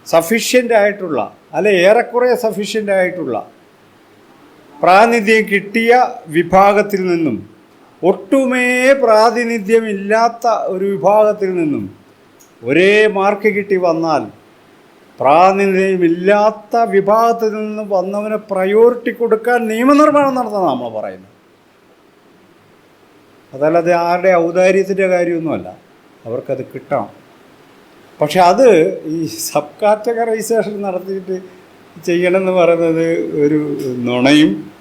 സഫീഷ്യന്റ് ആയിട്ടുള്ള അല്ലെ ഏറെക്കുറെ സഫീഷ്യന്റ് ആയിട്ടുള്ള പ്രാതിനിധ്യം കിട്ടിയ വിഭാഗത്തിൽ നിന്നും ഒട്ടുമേ പ്രാതിനിധ്യമില്ലാത്ത ഒരു വിഭാഗത്തിൽ നിന്നും ഒരേ മാർക്ക് കിട്ടി വന്നാൽ പ്രാതിനിധ്യമില്ലാത്ത വിഭാഗത്തിൽ നിന്ന് വന്നവന് പ്രയോറിറ്റി കൊടുക്കാൻ നിയമനിർമ്മാണം നടത്തണം നമ്മൾ പറയുന്നത് അതല്ലാതെ ആരുടെ ഔദാര്യത്തിന്റെ കാര്യമൊന്നുമല്ല. അവർക്കത് കിട്ടണം. പക്ഷെ അത് ഈ സബ് കാറ്റഗറൈസേഷൻ നടത്തിയിട്ട് ചെയ്യണമെന്ന് പറയുന്നത് ഒരു നുണയും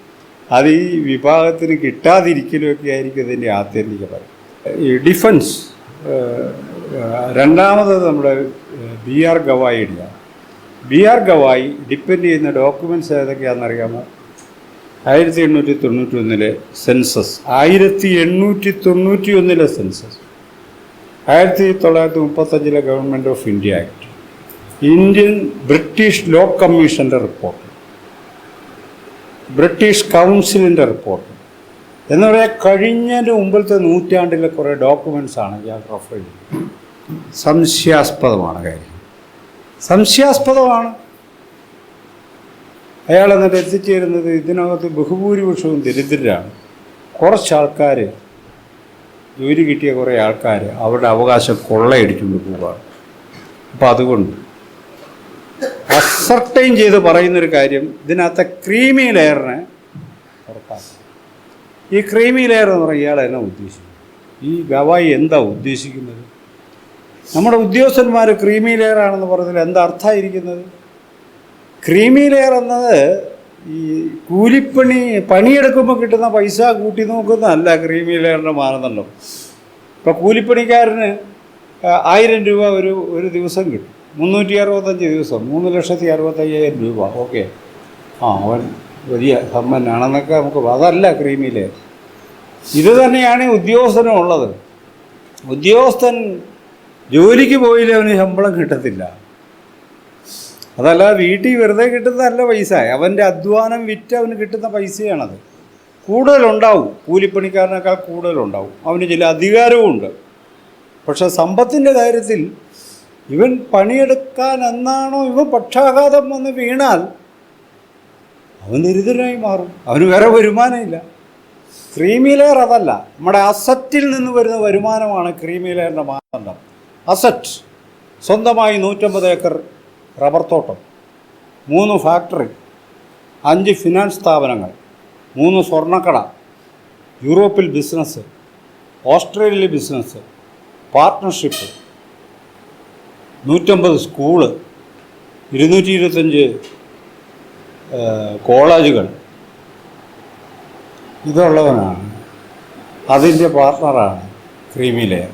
അത് ഈ വിഭാഗത്തിന് കിട്ടാതിരിക്കലുമൊക്കെ ആയിരിക്കും ഇതിന്റെ ആത്യന്തിക ഫലം ഈ ഡിഫൻസ് രണ്ടാമത് നമ്മുടെ ബി ആർ ഗവായിയുടെയാണ് ബി ആർ ഗവായി ഡിപ്പെൻഡ് ചെയ്യുന്ന ഡോക്യുമെന്റ്സ് ഏതൊക്കെയാണെന്നറിയാമോ? ആയിരത്തി എണ്ണൂറ്റി തൊണ്ണൂറ്റി ഒന്നിലെ സെൻസസ് ആയിരത്തി എണ്ണൂറ്റി തൊണ്ണൂറ്റി ഒന്നിലെ സെൻസസ് ആയിരത്തി തൊള്ളായിരത്തി മുപ്പത്തഞ്ചിലെ government of India act Indian British law കമ്മീഷന്റെ റിപ്പോർട്ട്. ബ്രിട്ടീഷ് കൗൺസിലിന്റെ റിപ്പോർട്ട് എന്ന് പറയാൻ കഴിഞ്ഞതിന്റെ മുമ്പിലത്തെ നൂറ്റാണ്ടിലെ കുറേ ഡോക്യുമെന്റ്സ് ആണ് ഞാൻ റെഫർ ചെയ്യുന്നത് സംശയാസ്പദമാണ് കാര്യം. സംശയാസ്പദമാണ്. അയാൾ എന്നിട്ട് എത്തിച്ചേരുന്നത് ഇതിനകത്ത് ബഹുഭൂരിപക്ഷവും ദരിദ്രരാണ്. കുറച്ച് ആൾക്കാർ ജോലി കിട്ടിയ കുറേ ആൾക്കാർ അവരുടെ അവകാശം കൊള്ളയടിച്ചുകൊണ്ട് പോവുകയാണ് അപ്പോൾ അതുകൊണ്ട് അസർട്ടൈൻ ചെയ്ത് പറയുന്നൊരു കാര്യം ഇതിനകത്തെ ക്രീമി ലെയറിനെ ഈ ക്രീമി ലെയർ എന്ന് പറഞ്ഞാൽ ഇയാൾ എന്നാ ഉദ്ദേശിക്കുന്നത്? ഈ ഗവായി എന്താ ഉദ്ദേശിക്കുന്നത്? നമ്മുടെ ഉദ്യോഗസ്ഥന്മാർ ക്രീമി ലെയർ ആണെന്ന് പറഞ്ഞതിൽ എന്താ അർത്ഥമായിരിക്കുന്നത്? ക്രീമി ലെയർ എന്നത് ഈ കൂലിപ്പണി പണിയെടുക്കുമ്പോൾ കിട്ടുന്ന പൈസ കൂട്ടി നോക്കുന്നതല്ല ക്രീമി ലെയറിന്റെ മാനദണ്ഡം. ഇപ്പോൾ കൂലിപ്പണിക്കാരന് ആയിരം രൂപ ഒരു ഒരു ദിവസം കിട്ടും. മുന്നൂറ്റി അറുപത്തഞ്ച് ദിവസം മൂന്ന് ലക്ഷത്തി അറുപത്തയ്യായിരം രൂപ. ഓക്കെ. ആ അവൻ വലിയ സമ്പന്നാണെന്നൊക്കെ നമുക്ക് അതല്ല ക്രീമിലെ ഇത് തന്നെയാണ് ഉദ്യോഗസ്ഥനും ഉള്ളത്. ഉദ്യോഗസ്ഥൻ ജോലിക്ക് പോയില്ല അവന് ശമ്പളം കിട്ടത്തില്ല. അതല്ല വീട്ടിൽ വെറുതെ കിട്ടുന്നതല്ല പൈസ. അവന്റെ അധ്വാനം വിറ്റ് അവന് കിട്ടുന്ന പൈസയാണത്. കൂടുതലുണ്ടാവും. കൂലിപ്പണിക്കാരനേക്കാൾ കൂടുതലുണ്ടാവും. അവന് ചില അധികാരവും ഉണ്ട് പക്ഷേ സമ്പത്തിന്റെ കാര്യത്തിൽ ഇവൻ പണിയെടുക്കാൻ എന്നാണോ ഇവൻ പക്ഷാഘാതം വന്ന് വീണാൽ അവൻ ദരിദ്രനായി മാറും. അവന് വേറെ വരുമാനമില്ല. ക്രീമിലെയർ അതല്ല. നമ്മുടെ അസറ്റിൽ നിന്ന് വരുന്ന വരുമാനമാണ് ക്രീമിലെയറിന്റെ മാനദണ്ഡം. അസറ്റ് സ്വന്തമായി നൂറ്റമ്പത് ഏക്കർ റബ്ബർ തോട്ടം മൂന്ന് ഫാക്ടറി അഞ്ച് ഫിനാൻസ് സ്ഥാപനങ്ങൾ മൂന്ന് സ്വർണക്കട യൂറോപ്പിൽ ബിസിനസ് ഓസ്ട്രേലിയയിൽ ബിസിനസ് പാർട്ട്ണർഷിപ്പ് നൂറ്റമ്പത് സ്കൂൾ ഇരുന്നൂറ്റി ഇരുപത്തഞ്ച് കോളേജുകൾ. ഇതുള്ളവനാണ്. അതിന്റെ പാർട്ട്ണറാണ് ക്രീമി ലെയർ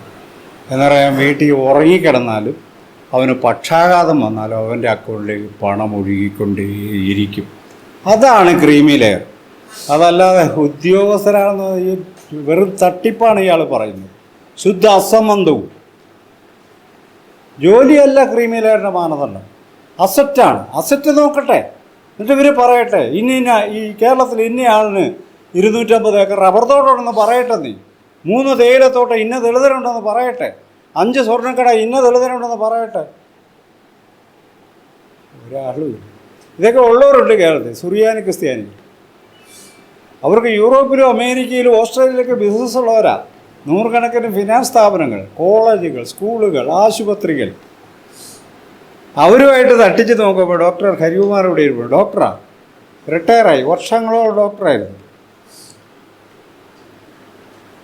എന്ന് പറയാൻ വീട്ടിൽ ഉറങ്ങിക്കിടന്നാലും അവന് പക്ഷാഘാതം വന്നാലും അവന്റെ അക്കൗണ്ടിലേക്ക് പണം ഒഴുകിക്കൊണ്ടേയിരിക്കും. അതാണ് ക്രീമി ലെയർ അതല്ലാതെ ഉദ്യോഗസ്ഥരാണെന്ന് വെറും തട്ടിപ്പാണ് ഇയാൾ പറയുന്നത്. ശുദ്ധ അസംബന്ധവും. ജോലിയല്ല ക്രീമി ലെയറിന്റെ മാനദണ്ഡം അസറ്റാണ് അസറ്റ് നോക്കട്ടെ. എന്നിട്ട് ഇവർ പറയട്ടെ ഇന്ന ഇന്ന ഈ കേരളത്തിൽ ഇന്ന ആളിന് ഇരുന്നൂറ്റമ്പത് ഏക്കർ റബ്ബർ തോട്ടമുണ്ടെന്ന് പറയട്ടെ നീ. മൂന്ന് തേയിലത്തോട്ടം ഇന്ന ദളിതരുണ്ടെന്ന് പറയട്ടെ. അഞ്ച് സ്വർണക്കട ഇന്ന ദളിതരുണ്ടെന്ന് പറയട്ടെ. ഒരാളും ഇതൊക്കെ ഉള്ളവരുണ്ട് കേരളത്തിൽ. സുറിയാനി ക്രിസ്ത്യാനി അവർക്ക് യൂറോപ്പിലും അമേരിക്കയിലും ഓസ്ട്രേലിയയിലൊക്കെ ബിസിനസ് ഉള്ളവരാ. നൂറുകണക്കിന് ഫിനാൻസ് സ്ഥാപനങ്ങൾ കോളേജുകൾ സ്കൂളുകൾ ആശുപത്രികൾ. അവരുമായിട്ട് തട്ടിച്ച് നോക്കുമ്പോൾ ഡോക്ടർ ഹരികുമാർ ഇവിടെ ഇരുമ്പോൾ ഡോക്ടറാണ് റിട്ടയറായി വർഷങ്ങളോളം ഡോക്ടറായിരുന്നു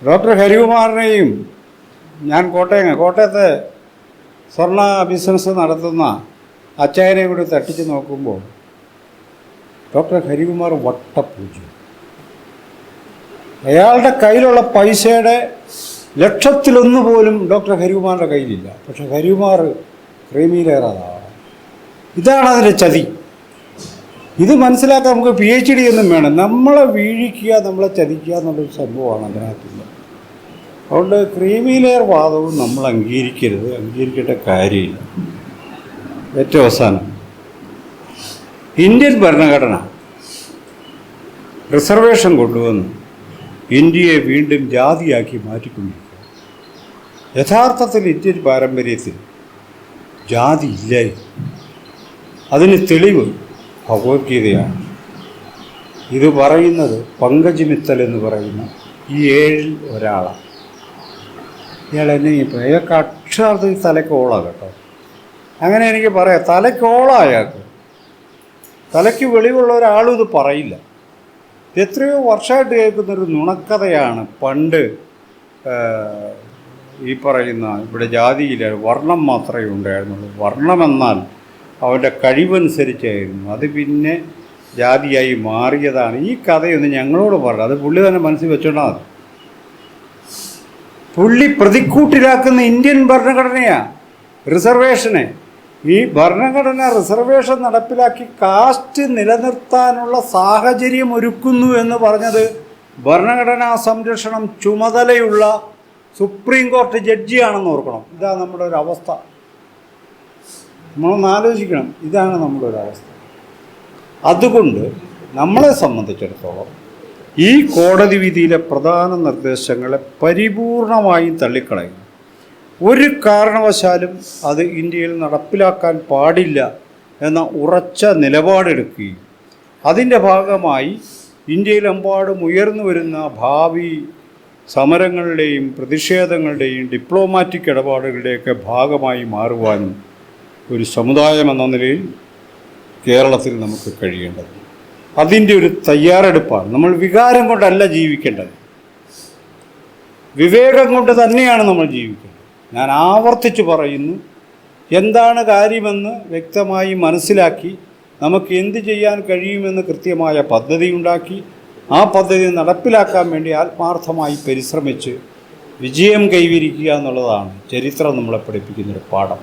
ഡോക്ടർ ഹരികുമാറിനെയും ഞാൻ കോട്ടയം കോട്ടയത്തെ സ്വർണ ബിസിനസ് നടത്തുന്ന അച്ചായനെ കൂടി തട്ടിച്ച് നോക്കുമ്പോൾ ഡോക്ടർ ഹരികുമാർ വട്ടപൂജ്യം. അയാളുടെ കയ്യിലുള്ള പൈസയുടെ ലക്ഷത്തിലൊന്ന് പോലും ഡോക്ടർ ഹരികുമാറിന്റെ കയ്യിലില്ല. പക്ഷെ ഹരികുമാർ ക്രീമിയിലേറാതാണ് ഇതാണ് അതിന്റെ ചതി. ഇത് മനസ്സിലാക്കാൻ നമുക്ക് പി എച്ച് ഡി ഒന്നും വേണം. നമ്മളെ വീഴിക്കുക നമ്മളെ ചതിക്കുക എന്നുള്ളൊരു സംഭവമാണ് അതിനകത്തുള്ളത്. അതുകൊണ്ട് ക്രീമി ലെയർ വാദവും നമ്മൾ അംഗീകരിക്കരുത്. അംഗീകരിക്കേണ്ട കാര്യമില്ല. ഏറ്റവും അവസാനം. ഇന്ത്യൻ ഭരണഘടന റിസർവേഷൻ കൊണ്ടുവന്ന്. ഇന്ത്യയെ വീണ്ടും ജാതിയാക്കി മാറ്റിക്കൊണ്ടിരിക്കുക യഥാർത്ഥത്തിൽ ഇന്ത്യൻ പാരമ്പര്യത്തിൽ ജാതി ഇല്ല. അതിന് തെളിവ് ഭഗവത്ഗീതയാണ്. ഇത് പറയുന്നത് പങ്കജ് മിത്തൽ എന്ന് പറയുന്ന ഈ ഏഴിൽ ഒരാളാണ്. ഇയാൾ എന്നെ ഇപ്പോൾ അയാൾക്ക് അക്ഷരാർത്ഥ തലക്കോളാണ് കേട്ടോ. അങ്ങനെ എനിക്ക് പറയാം തലക്കോള അയാൾക്ക്. തലയ്ക്ക് വെളിവുള്ള ഒരാളും ഇത് പറയില്ല. എത്രയോ വർഷമായിട്ട് കേൾക്കുന്നൊരു നുണക്കഥയാണ്. പണ്ട് ഈ പറയുന്ന ഇവിടെ ജാതിയിൽ വർണം മാത്രമേ ഉണ്ടായിരുന്നുള്ളൂ. വർണമെന്നാൽ അവന്റെ കഴിവനുസരിച്ചായിരുന്നു. അത് പിന്നെ ജാതിയായി മാറിയതാണ്. ഈ കഥയൊന്ന് ഞങ്ങളോട് പറഞ്ഞു അത് പുള്ളി തന്നെ മനസ്സിൽ വെച്ചോണ്ടാ മതി പുള്ളി പ്രതിക്കൂട്ടിലാക്കുന്ന ഇന്ത്യൻ ഭരണഘടനയാണ് റിസർവേഷനെ. ഈ ഭരണഘടന റിസർവേഷൻ നടപ്പിലാക്കി കാസ്റ്റ് നിലനിർത്താനുള്ള സാഹചര്യം ഒരുക്കുന്നു എന്ന് പറഞ്ഞത് ഭരണഘടനാ സംരക്ഷണം ചുമതലയുള്ള സുപ്രീം കോടതി ജഡ്ജിയാണെന്ന് ഓർക്കണം. ഇതാണ് നമ്മുടെ ഒരു അവസ്ഥ. നമ്മളൊന്ന് ആലോചിക്കണം. ഇതാണ് നമ്മുടെ ഒരു അവസ്ഥ. അതുകൊണ്ട് നമ്മളെ സംബന്ധിച്ചിടത്തോളം ഈ കോടതി വിധിയിലെ പ്രധാന നിർദ്ദേശങ്ങളെ പരിപൂർണമായും തള്ളിക്കളയും ഒരു കാരണവശാലും അത് ഇന്ത്യയിൽ നടപ്പിലാക്കാൻ പാടില്ല എന്ന ഉറച്ച നിലപാടെടുക്കുകയും അതിന്റെ ഭാഗമായി ഇന്ത്യയിലെമ്പാടും ഉയർന്നു വരുന്ന ഭാവി സമരങ്ങളുടെയും പ്രതിഷേധങ്ങളുടെയും ഡിപ്ലോമാറ്റിക് ഇടപാടുകളുടെയൊക്കെ ഭാഗമായി മാറുവാനും ഒരു സമുദായം എന്ന നിലയിൽ കേരളത്തിൽ നമുക്ക് കഴിയേണ്ടത്. അതിന്റെ ഒരു തയ്യാറെടുപ്പാണ്. നമ്മൾ വികാരം കൊണ്ടല്ല ജീവിക്കേണ്ടത്. വിവേകം കൊണ്ട് തന്നെയാണ് നമ്മൾ ജീവിക്കേണ്ടത്. ഞാൻ ആവർത്തിച്ച് പറയുന്നു. എന്താണ് കാര്യമെന്ന് വ്യക്തമായി മനസ്സിലാക്കി നമുക്ക് എന്ത് ചെയ്യാൻ കഴിയുമെന്ന് കൃത്യമായ പദ്ധതി ഉണ്ടാക്കി. ആ പദ്ധതി നടപ്പിലാക്കാൻ വേണ്ടി ആത്മാർത്ഥമായി പരിശ്രമിച്ച് വിജയം കൈവരിക്കുക എന്നുള്ളതാണ് ചരിത്രം നമ്മളെ പഠിപ്പിക്കുന്നൊരു പാഠം.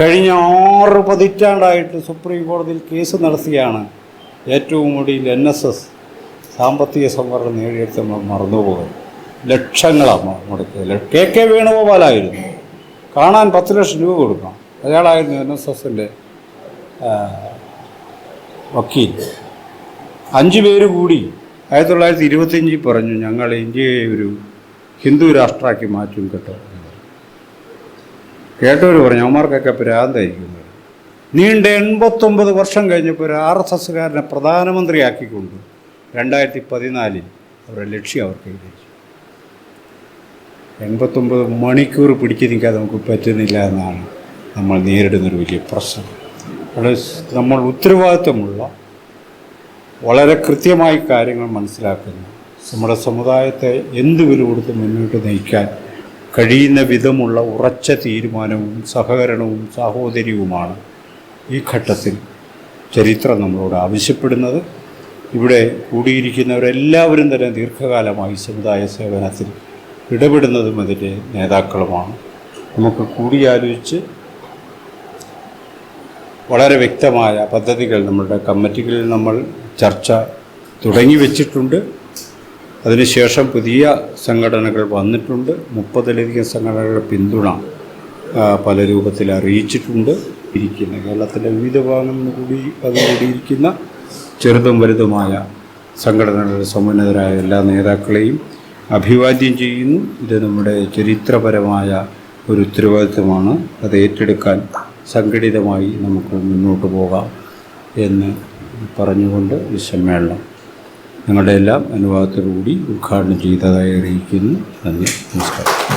കഴിഞ്ഞ ആറ് പതിറ്റാണ്ടായിട്ട് സുപ്രീം കോടതിയിൽ കേസ് നടത്തിയാണ് ഏറ്റവും ഒടുവിൽ എൻ എസ് എസ് സാമ്പത്തിക സംവരണം നേടിയെടുത്ത് നമ്മൾ മറന്നുപോകും ലക്ഷങ്ങളാണ് മുടക്കിയത്. കെ കെ വേണുഗോപാലായിരുന്നു. കാണാൻ പത്ത് ലക്ഷം രൂപ കൊടുക്കണം. അയാളായിരുന്നു എൻ എസ് എസിന്റെ വക്കീൽ അഞ്ച് പേര് കൂടി ആയിരത്തി തൊള്ളായിരത്തി ഇരുപത്തിയഞ്ചിൽ പറഞ്ഞു ഞങ്ങൾ ഇന്ത്യയെ ഒരു ഹിന്ദു രാഷ്ട്രമാക്കി മാറ്റും കേട്ടോ. കേട്ടവർ പറഞ്ഞു അവന്മാർക്കൊക്കെ പ്രാന്തായിരിക്കുന്നു നീണ്ട എൺപത്തൊമ്പത് വർഷം കഴിഞ്ഞപ്പോൾ ഒരു ആർ എസ് എസ്സുകാരനെ പ്രധാനമന്ത്രിയാക്കിക്കൊണ്ട് രണ്ടായിരത്തി പതിനാലിൽ അവരുടെ ലക്ഷ്യം അവർക്ക് കൈവരിച്ചു. എൺപത്തൊമ്പത് മണിക്കൂർ പിടിച്ചു നിൽക്കാതെ നമുക്ക് പറ്റുന്നില്ല എന്നാണ് നമ്മൾ നേരിടുന്നൊരു വലിയ പ്രശ്നം. അവിടെ നമ്മൾ ഉത്തരവാദിത്വമുള്ള വളരെ കൃത്യമായി കാര്യങ്ങൾ മനസ്സിലാക്കുന്നു. നമ്മുടെ സമുദായത്തെ എന്ത് വില കൊടുത്ത് മുന്നോട്ട് നയിക്കാൻ കഴിയുന്ന വിധമുള്ള ഉറച്ച തീരുമാനവും സഹകരണവും സാഹോദര്യവുമാണ് ഈ ഘട്ടത്തിൽ ചരിത്രം നമ്മളോട് ആവശ്യപ്പെടുന്നത്. ഇവിടെ കൂടിയിരിക്കുന്നവരെല്ലാവരും തന്നെ ദീർഘകാലമായി സമുദായ സേവനത്തിൽ ഇടപെടുന്നതും അതിന്റെ നേതാക്കളുമാണ്. നമുക്ക് കൂടിയാലോചിച്ച് വളരെ വ്യക്തമായ പദ്ധതികൾ നമ്മളുടെ കമ്മിറ്റികളിൽ നമ്മൾ ചർച്ച തുടങ്ങി വെച്ചിട്ടുണ്ട്. അതിനുശേഷം പുതിയ സംഘടനകൾ വന്നിട്ടുണ്ട്. മുപ്പതിലധികം സംഘടനകളുടെ പിന്തുണ പല രൂപത്തിൽ അറിയിച്ചിട്ടുണ്ട്. ഇരിക്കുന്ന കേരളത്തിലെ വിവിധ ഭാഗങ്ങളിൽ കൂടി അതുകൂടിയിരിക്കുന്ന ചെറുതും വലുതുമായ സംഘടനകളുടെ സമുന്നതരായ എല്ലാ നേതാക്കളെയും അഭിവാദ്യം ചെയ്യുന്നു. ഇത് നമ്മുടെ ചരിത്രപരമായ ഒരു ഉത്തരവാദിത്വമാണ്. അത് ഏറ്റെടുക്കാൻ സംഘടിതമായി നമുക്ക് മുന്നോട്ട് പോകാം എന്ന് പറഞ്ഞുകൊണ്ട് ഈ സമ്മേളനം നിങ്ങളുടെ എല്ലാം അനുവാദത്തോടുകൂടി ഉദ്ഘാടനം ചെയ്തതായി അറിയിക്കുന്നു. നന്ദി. നമസ്കാരം.